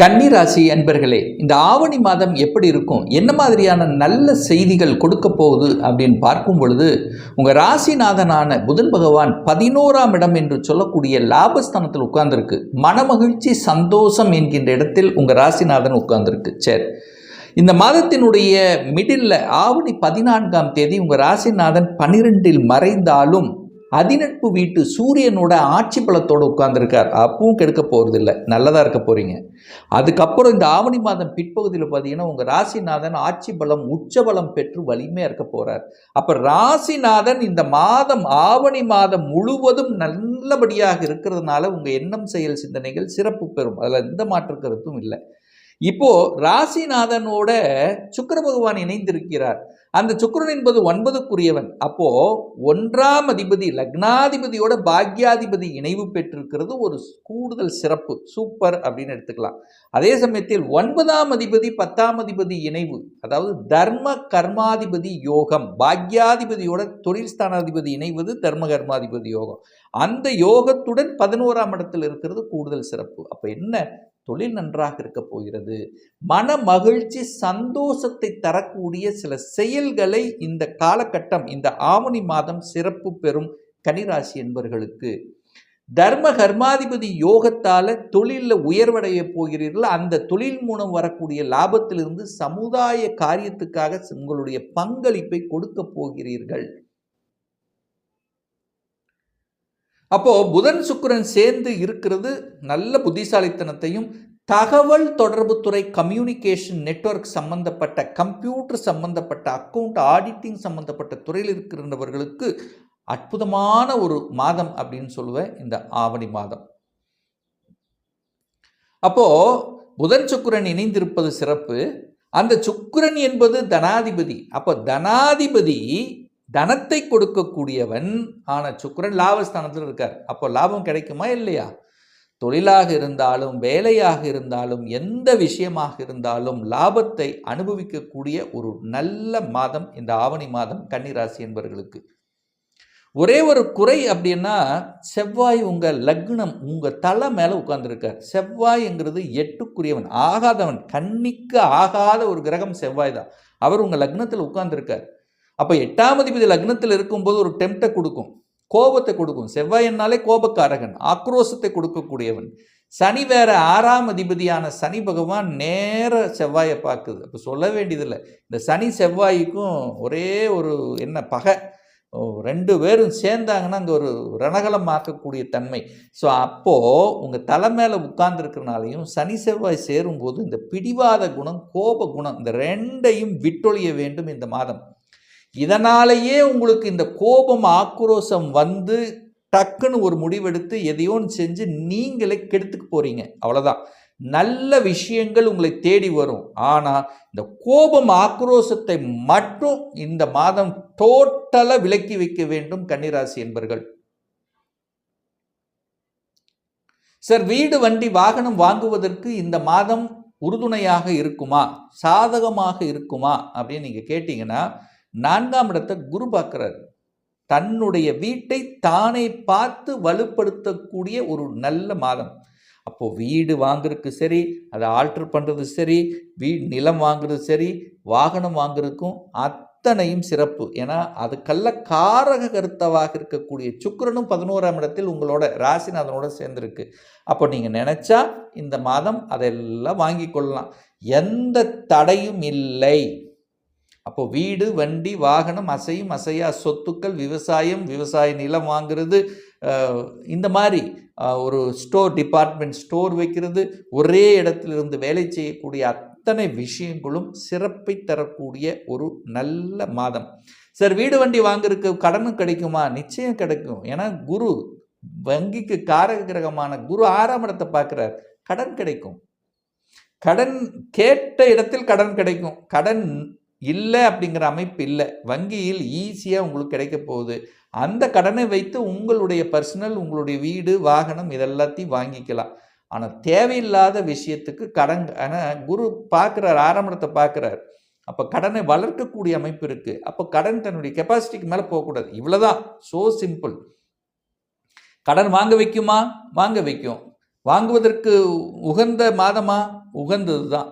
கன்னிராசி அன்பர்களே இந்த ஆவணி மாதம் எப்படி இருக்கும்? என்ன மாதிரியான நல்ல செய்திகள் கொடுக்க போகுது அப்படின்னு பார்க்கும் பொழுது உங்கள் ராசிநாதனான புதன் பகவான் பதினோராம் இடம் என்று சொல்லக்கூடிய லாபஸ்தானத்தில் உட்கார்ந்துருக்கு. மனமகிழ்ச்சி சந்தோஷம் என்கின்ற இடத்தில் உங்கள் ராசிநாதன் உட்கார்ந்துருக்கு. சரி. இந்த மாதத்தினுடைய மிடில் ஆவணி பதினான்காம் தேதி உங்கள் ராசிநாதன் பனிரெண்டில் மறைந்தாலும் அதிநட்பு வீட்டு சூரியனோட ஆட்சி பலத்தோடு உட்கார்ந்துருக்கார். அப்பவும் கெடுக்க போகிறதில்ல நல்லதாக இருக்க போகிறீங்க அதுக்கப்புறம் இந்த ஆவணி மாதம் பிற்பகுதியில் பார்த்தீங்கன்னா உங்கள் ராசிநாதன் ஆட்சி பலம் உச்ச பலம் பெற்று வலிமையாக இருக்க போகிறார் அப்போ ராசிநாதன் இந்த மாதம் ஆவணி மாதம் முழுவதும் நல்லபடியாக இருக்கிறதுனால உங்கள் எண்ணம் செயல் சிந்தனைகள் சிறப்பு பெறும். அதில் எந்த மாற்று கருத்தும் இல்லை. இப்போ ராசிநாதனோட சுக்கர பகவான் இணைந்திருக்கிறார். அந்த சுக்கரன் என்பது ஒன்பதுக்குரியவன். அப்போ ஒன்றாம் அதிபதி லக்னாதிபதியோட பாக்யாதிபதி இணைவு பெற்றிருக்கிறது. ஒரு கூடுதல் சிறப்பு சூப்பர் அப்படின்னு எடுத்துக்கலாம். அதே சமயத்தில் ஒன்பதாம் அதிபதி பத்தாம் அதிபதி இணைவு அதாவது தர்ம கர்மாதிபதி யோகம் பாக்யாதிபதியோட தொழில் ஸ்தானாதிபதி இணைவது தர்ம கர்மாதிபதி யோகம். அந்த யோகத்துடன் பதினோராம் இடத்தில் இருக்கிறது கூடுதல் சிறப்பு. அப்போ என்ன? தொழில் நன்றாக இருக்க போகிறது. மன மகிழ்ச்சி சந்தோஷத்தை தரக்கூடிய சில செயல்களை இந்த காலகட்டம் இந்த ஆவணி மாதம் சிறப்பு பெறும் கனிராசி என்பவர்களுக்கு தர்ம கர்மாதிபதி யோகத்தால தொழிலில் உயர்வடைய போகிறீர்கள். அந்த தொழில் மூலம் வரக்கூடிய லாபத்திலிருந்து சமுதாய காரியத்துக்காக உங்களுடைய பங்களிப்பை கொடுக்க போகிறீர்கள். அப்போது புதன் சுக்கிரன் சேர்ந்து இருக்கிறது நல்ல புத்திசாலித்தனத்தையும் தகவல் தொடர்புத்துறை கம்யூனிகேஷன் நெட்வொர்க் சம்பந்தப்பட்ட கம்ப்யூட்டர் சம்பந்தப்பட்ட அக்கௌண்ட் ஆடிட்டிங் சம்பந்தப்பட்ட துறையில் இருக்கிறவர்களுக்கு அற்புதமான ஒரு மாதம் அப்படின்னு சொல்லுவேன் இந்த ஆவணி மாதம். அப்போ புதன் சுக்கிரன் இணைந்திருப்பது சிறப்பு. அந்த சுக்கரன் என்பது தனாதிபதி. அப்போ தனாதிபதி தனத்தை கொடுக்கக்கூடியவன் ஆன சுக்கிரன் லாபஸ்தானத்தில் இருக்கார். அப்போ லாபம் கிடைக்குமா இல்லையா? தொழிலாக இருந்தாலும் வேலையாக இருந்தாலும் எந்த விஷயமாக இருந்தாலும் லாபத்தை அனுபவிக்கக்கூடிய ஒரு நல்ல மாதம் இந்த ஆவணி மாதம் கன்னிராசி என்பவர்களுக்கு ஒரே ஒரு குறை அப்படின்னா செவ்வாய் உங்கள் லக்னம் உங்கள் தலை மேலே உட்கார்ந்துருக்கார். செவ்வாய்ங்கிறது எட்டுக்குரியவன் ஆகாதவன் கண்ணிக்கு ஆகாத ஒரு கிரகம் செவ்வாய் தான். அவர் உங்கள் லக்னத்தில் உட்கார்ந்துருக்கார். அப்போ எட்டாம் அதிபதி லக்னத்தில் இருக்கும்போது ஒரு டெம்ட்டை கொடுக்கும். கோபத்தை கொடுக்கும். செவ்வாயன்னாலே கோபக்காரகன் ஆக்ரோஷத்தை கொடுக்கக்கூடியவன். சனி வேற ஆறாம் அதிபதியான சனி பகவான் நேர செவ்வாயை பார்க்குது. அப்போ சொல்ல வேண்டியதில்லை. இந்த சனி செவ்வாய்க்கும் ஒரே ஒரு என்ன பகை. ரெண்டு பேரும் சேர்ந்தாங்கன்னா அங்கே ஒரு ரணகலம் ஆக்கக்கூடிய தன்மை. ஸோ அப்போது உங்கள் தலை மேலே உட்கார்ந்துருக்கிறனாலையும் சனி செவ்வாய் சேரும்போது இந்த பிடிவாத குணம் கோப குணம் இந்த ரெண்டையும் விட்டொழிய வேண்டும் இந்த மாதம். இதனாலேயே உங்களுக்கு இந்த கோபம் ஆக்ரோஷம் வந்து டக்குன்னு ஒரு முடிவெடுத்து எதையோன்னு செஞ்சு நீங்களே கெடுத்துக்கு போகிறீங்க அவ்வளோதான் நல்ல விஷயங்கள் உங்களை தேடி வரும். ஆனால் இந்த கோபம் ஆக்ரோஷத்தை மட்டும் இந்த மாதம் டோட்டலாக விலக்கி வைக்க வேண்டும் கன்னிராசி என்பர்கள். சார் வீடு வண்டி வாகனம் வாங்குவதற்கு இந்த மாதம் உறுதுணையாக இருக்குமா? சாதகமாக இருக்குமா? அப்படின்னு நீங்கள் கேட்டிங்கன்னா நான்காம் இடத்தை குரு பார்க்குறாரு. தன்னுடைய வீட்டை தானே பார்த்து வலுப்படுத்தக்கூடிய ஒரு நல்ல மாதம். அப்போது வீடு வாங்குறதுக்கு சரி அதை ஆல்ட்ரு பண்ணுறது சரி வீ நிலம் வாங்குறது சரி வாகனம் வாங்குறதுக்கும் அத்தனையும் சிறப்பு. ஏன்னா அதுக்கல்ல காரக கருத்தவாக இருக்கக்கூடிய சுக்கரனும் பதினோராம் இடத்தில் உங்களோட ராசிநாதனோட சேர்ந்துருக்கு. அப்போ நீங்கள் நினச்சா இந்த மாதம் அதெல்லாம் வாங்கி கொள்ளலாம். எந்த தடையும் இல்லை. அப்போ வீடு வண்டி வாகனம் அசையும் அசையா சொத்துக்கள் விவசாயம் விவசாய நிலம் வாங்குறது இந்த மாதிரி ஒரு ஸ்டோர் டிபார்ட்மெண்ட் ஸ்டோர் வைக்கிறது ஒரே இடத்திலிருந்து வேலை செய்யக்கூடிய அத்தனை விஷயங்களும் சிறப்பை தரக்கூடிய ஒரு நல்ல மாதம். சார் வீடு வண்டி வாங்குறதுக்கு கடனும் கிடைக்குமா? நிச்சயம் கிடைக்கும். ஏன்னா குரு வங்கிக்கு காரக கிரகமான குரு ஆறாம் இடத்தை பார்க்குறார். கடன் கிடைக்கும். கடன் கேட்ட இடத்தில் கடன் கிடைக்கும். கடன் இல்லை அப்படிங்கிற அமைப்பு இல்லை. வங்கியில் ஈஸியாக உங்களுக்கு கிடைக்க போகுது. அந்த கடனை வைத்து உங்களுடைய பர்சனல் உங்களுடைய வீடு வாகனம் இதெல்லாத்தையும் வாங்கிக்கலாம். ஆனால் தேவையில்லாத விஷயத்துக்கு கடன் ஆனால் குரு பார்க்குறார் ஆரம்பத்தை பார்க்குறார். அப்போ கடனை வளர்க்கக்கூடிய அமைப்பு இருக்குது அப்போ கடன் தன்னுடைய கெப்பாசிட்டிக்கு மேலே போகக்கூடாது. இவ்வளோதான் ஸோ சிம்பிள் கடன் வாங்க வைக்குமா? வாங்க வைக்கும். வாங்குவதற்கு உகந்த மாதமா? உகந்தது தான்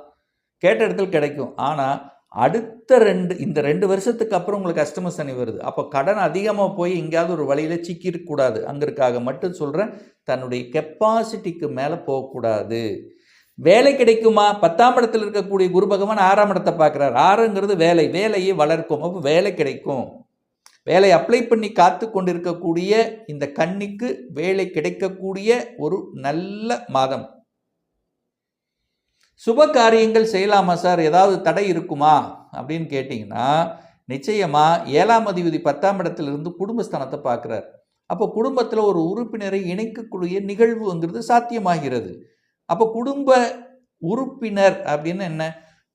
கேட்ட இடத்துல கிடைக்கும். ஆனால் அடுத்த ரெண்டு இந்த ரெண்டு வருஷத்துக்கு அப்புறம் உங்களுக்கு கஸ்டமர் சனி வருது. அப்போ கடன் அதிகமாக போய் எங்கேயாவது ஒரு வழியில் சிக்கிருக்கக்கூடாது அங்கிருக்காக மட்டும் சொல்கிறேன் தன்னுடைய கெப்பாசிட்டிக்கு மேலே போகக்கூடாது. வேலை கிடைக்குமா? பத்தாம் இடத்தில் இருக்கக்கூடிய குரு பகவான் ஆறாம் இடத்தை பார்க்குறாரு. ஆறுங்கிறது வேலை. வேலையை வளர்க்கும். அப்போ வேலை கிடைக்கும். வேலை அப்ளை பண்ணி காத்து கொண்டிருக்கக்கூடிய இந்த கண்ணிக்கு வேலை கிடைக்கக்கூடிய ஒரு நல்ல மாதம். சுப காரியங்கள் செய்யலாமா சார்? ஏதாவது தடை இருக்குமா? அப்படின்னு கேட்டிங்கன்னா நிச்சயமாக ஏழாம் அதிபதி பத்தாம் இடத்திலிருந்து குடும்பஸ்தானத்தை பார்க்குறார். அப்போ குடும்பத்தில் ஒரு உறுப்பினரை இணைக்கக்கூடிய நிகழ்வுங்கிறது சாத்தியமாகிறது. அப்போ குடும்ப உறுப்பினர் அப்படின்னு என்ன?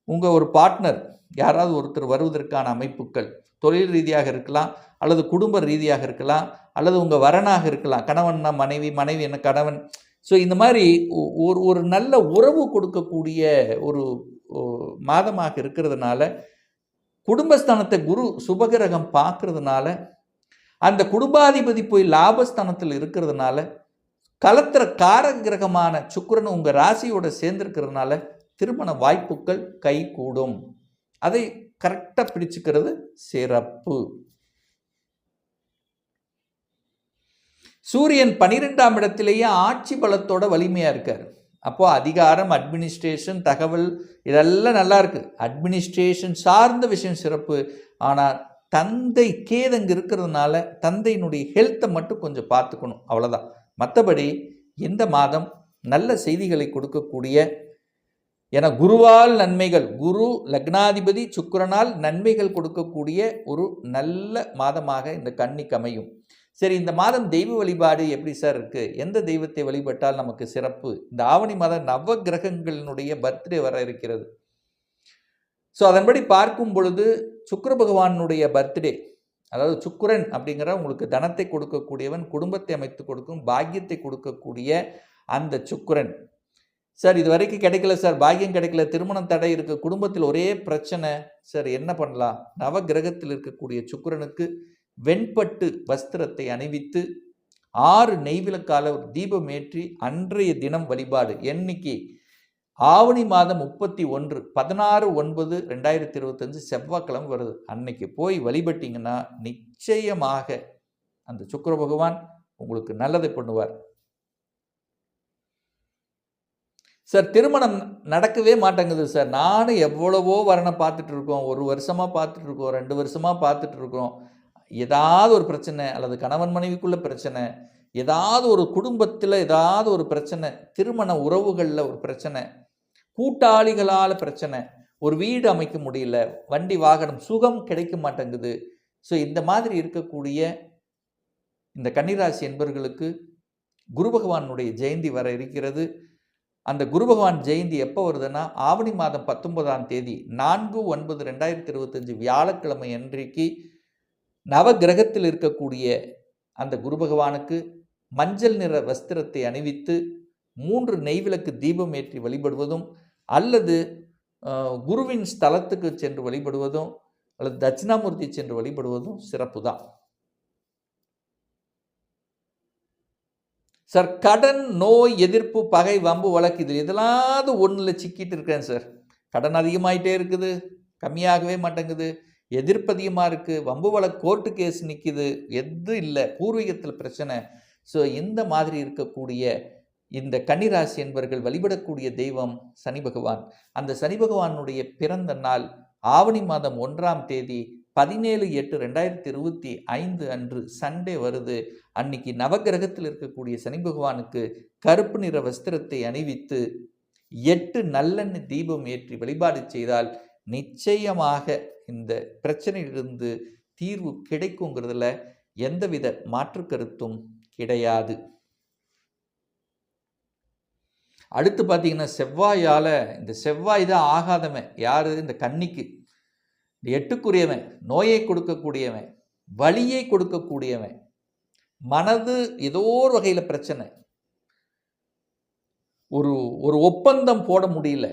உங்கள் ஒரு பார்ட்னர் யாராவது ஒருத்தர் வருவதற்கான அமைப்புகள் தொழில் ரீதியாக இருக்கலாம் அல்லது குடும்ப ரீதியாக இருக்கலாம் அல்லது உங்கள் வரனாக இருக்கலாம் கணவன்னா மனைவி மனைவி என்ன கணவன் ஸோ இந்த மாதிரி ஒ- ஒரு ஒரு நல்ல உறவு கொடுக்கக்கூடிய ஒரு மாதமாக இருக்கிறதுனால குடும்பஸ்தானத்தை குரு சுபகிரகம் பார்க்கறதுனால அந்த குடும்பாதிபதி போய் லாபஸ்தானத்தில் இருக்கிறதுனால கலத்திர காரக கிரகமான சுக்கிரன் உங்கள் ராசியோட சேர்ந்திருக்கிறதுனால திருமண வாய்ப்புகள் கை கூடும் அதை கரெக்டாக பிடிச்சுக்கிறது சிறப்பு. சூரியன் பனிரெண்டாம் இடத்திலேயே ஆட்சி பலத்தோட வலிமையாக இருக்கார். அப்போது அதிகாரம் அட்மினிஸ்ட்ரேஷன் தகவல் இதெல்லாம் நல்லா இருக்குது அட்மினிஸ்ட்ரேஷன் சார்ந்த விஷயம் சிறப்பு. ஆனால் தந்தை கேதங்க இருக்கிறதுனால தந்தையினுடைய ஹெல்த்தை மட்டும் கொஞ்சம் பார்த்துக்கணும். அவ்வளோதான் மற்றபடி இந்த மாதம் நல்ல செய்திகளை கொடுக்கக்கூடிய என குருவால் நன்மைகள் குரு லக்னாதிபதி சுக்கரனால் நன்மைகள் கொடுக்கக்கூடிய ஒரு நல்ல மாதமாக இந்த கன்னிக்கு அமையும். சரி இந்த மாதம் தெய்வ வழிபாடு எப்படி சார் இருக்குது எந்த தெய்வத்தை வழிபட்டால் நமக்கு சிறப்பு? இந்த ஆவணி மாதம் நவ கிரகங்களினுடைய பர்த்டே வர இருக்கிறது. ஸோ அதன்படி பார்க்கும் பொழுது சுக்கர பகவானுடைய பர்த்டே அதாவது சுக்கிரன் அப்படிங்கிற உங்களுக்கு தனத்தை கொடுக்கக்கூடியவன் குடும்பத்தை அமைத்து கொடுக்கும் பாக்கியத்தை கொடுக்கக்கூடிய அந்த சுக்கிரன். சார் இது வரைக்கும் கிடைக்கல சார். பாக்கியம் கிடைக்கல. திருமணம் தடை இருக்க. குடும்பத்தில் ஒரே பிரச்சனை. சார் என்ன பண்ணலாம்? நவ கிரகத்தில் இருக்கக்கூடிய சுக்கிரனுக்கு வெண்பட்டு வஸ்திரத்தை அணிவித்து ஆறு நெய்விளக்கால ஒரு தீபம் ஏற்றி அன்றைய தினம் வழிபாடு. எண்ணிக்கை ஆவணி மாதம் முப்பத்தி ஒன்று பதினாறு ஒன்பது ரெண்டாயிரத்தி இருபத்தஞ்சு செவ்வாய்க்கிழமை வருது. அன்னைக்கு போய் வழிபட்டிங்கன்னா நிச்சயமாக அந்த சுக்கர பகவான் உங்களுக்கு நல்லதை பண்ணுவார். சார் திருமணம் நடக்கவே மாட்டேங்குது சார். நானும் எவ்வளவோ வரனை பார்த்துட்டு இருக்கோம். ஒரு வருஷமாக பார்த்துட்டு இருக்கோம். ரெண்டு வருஷமாக பார்த்துட்டு இருக்கோம். ஏதாவது ஒரு பிரச்சனை அல்லது கணவன் மனைவிக்குள்ள பிரச்சனை ஏதாவது ஒரு குடும்பத்தில் ஏதாவது ஒரு பிரச்சனை திருமண உறவுகளில் ஒரு பிரச்சனை கூட்டாளிகளால் பிரச்சனை ஒரு வீடு அமைக்க முடியல வண்டி வாகனம் சுகம் கிடைக்க மாட்டேங்குது. ஸோ இந்த மாதிரி இருக்கக்கூடிய இந்த கன்னிராசி என்பவர்களுக்கு குரு பகவானுடைய ஜெயந்தி வர இருக்கிறது. அந்த குரு பகவான் ஜெயந்தி எப்போ வருதுன்னா ஆவணி மாதம் பத்தொன்பதாம் தேதி நான்கு ஒன்பது ரெண்டாயிரத்தி இருபத்தஞ்சு வியாழக்கிழமை அன்றைக்கு நவகிரகத்தில் இருக்கக்கூடிய அந்த குரு பகவானுக்கு மஞ்சள் நிற வஸ்திரத்தை அணிவித்து மூன்று நெய்விளக்கு தீபம் ஏற்றி வழிபடுவதும் அல்லது குருவின் ஸ்தலத்துக்கு சென்று வழிபடுவதும் அல்லது தட்சிணாமூர்த்தி சென்று வழிபடுவதும் சிறப்பு தான் சார் கடன் நோய் எதிர்ப்பு பகை வம்பு வழக்கு இதில் எதெல்லாவது ஒன்றில் சிக்கிட்டு இருக்கேன் சார் கடன் அதிகமாயிட்டே இருக்குது கம்மியாகவே மாட்டேங்குது. எதிர்ப்பு அதிகமாக இருக்குது வம்பு வழக்கு கோர்ட்டு கேஸ் நிற்கிது எது இல்லை. பூர்வீகத்தில் பிரச்சனை. ஸோ இந்த மாதிரி இருக்கக்கூடிய இந்த கன்னிராசி என்பவர்கள் வழிபடக்கூடிய தெய்வம் சனி பகவான். அந்த சனி பகவானுடைய பிறந்த நாள் ஆவணி மாதம் ஒன்றாம் தேதி பதினேழு எட்டு ரெண்டாயிரத்தி இருபத்தி ஐந்து அன்று சண்டே வருது. அன்னைக்கு நவகிரகத்தில் இருக்கக்கூடிய சனி பகவானுக்கு கருப்பு நிற வஸ்திரத்தை அணிவித்து எட்டு நல்லெண்ணெய் தீபம் ஏற்றி வழிபாடு செய்தால் நிச்சயமாக இந்த பிரச்சனையிலிருந்து தீர்வு கிடைக்குங்கிறதுல எந்தவித மாற்று கருத்தும் கிடையாது. அடுத்து பார்த்தீங்கன்னா செவ்வாயால் இந்த செவ்வாய் தான் ஆகாதவன். யார்? இந்த கன்னிக்கு. இந்த எட்டுக்குரியவன் நோயை கொடுக்கக்கூடியவன் வலியை கொடுக்கக்கூடியவன். மனது ஏதோ ஒரு வகையில் பிரச்சனை. ஒரு ஒரு ஒப்பந்தம் போட முடியல.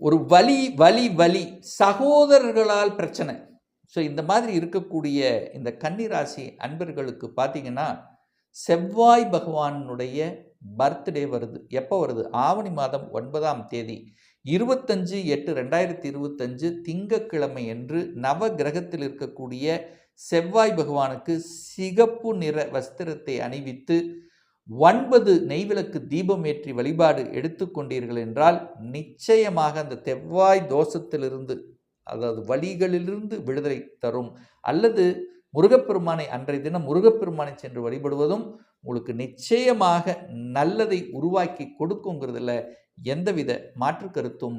ஒரு வலி வலி வலி சகோதரர்களால் பிரச்சனை. ஸோ இந்த மாதிரி இருக்கக்கூடிய இந்த கன்னிராசி அன்பர்களுக்கு பார்த்தீங்கன்னா செவ்வாய் பகவானுடைய பர்த்டே வருது. எப்போ வருது? ஆவணி மாதம் ஒன்பதாம் தேதி. இருபத்தஞ்சு எட்டு ரெண்டாயிரத்தி இருபத்தஞ்சு திங்கக்கிழமை என்று நவ கிரகத்தில் இருக்கக்கூடிய செவ்வாய் பகவானுக்கு சிகப்பு நிற வஸ்திரத்தை அணிவித்து ஒன்பது நெய்விளக்கு தீபம் ஏற்றி வழிபாடு எடுத்துக்கொண்டீர்கள் என்றால் நிச்சயமாக அந்த தெவ்வாய் தோஷத்திலிருந்து அதாவது வழிகளிலிருந்து விடுதலை தரும். அல்லது முருகப்பெருமானை அன்றைய தினம் முருகப்பெருமானை சென்று வழிபடுவதும் உங்களுக்கு நிச்சயமாக நல்லதை உருவாக்கி கொடுக்குங்கிறதுல எந்தவித மாற்று கருத்தும்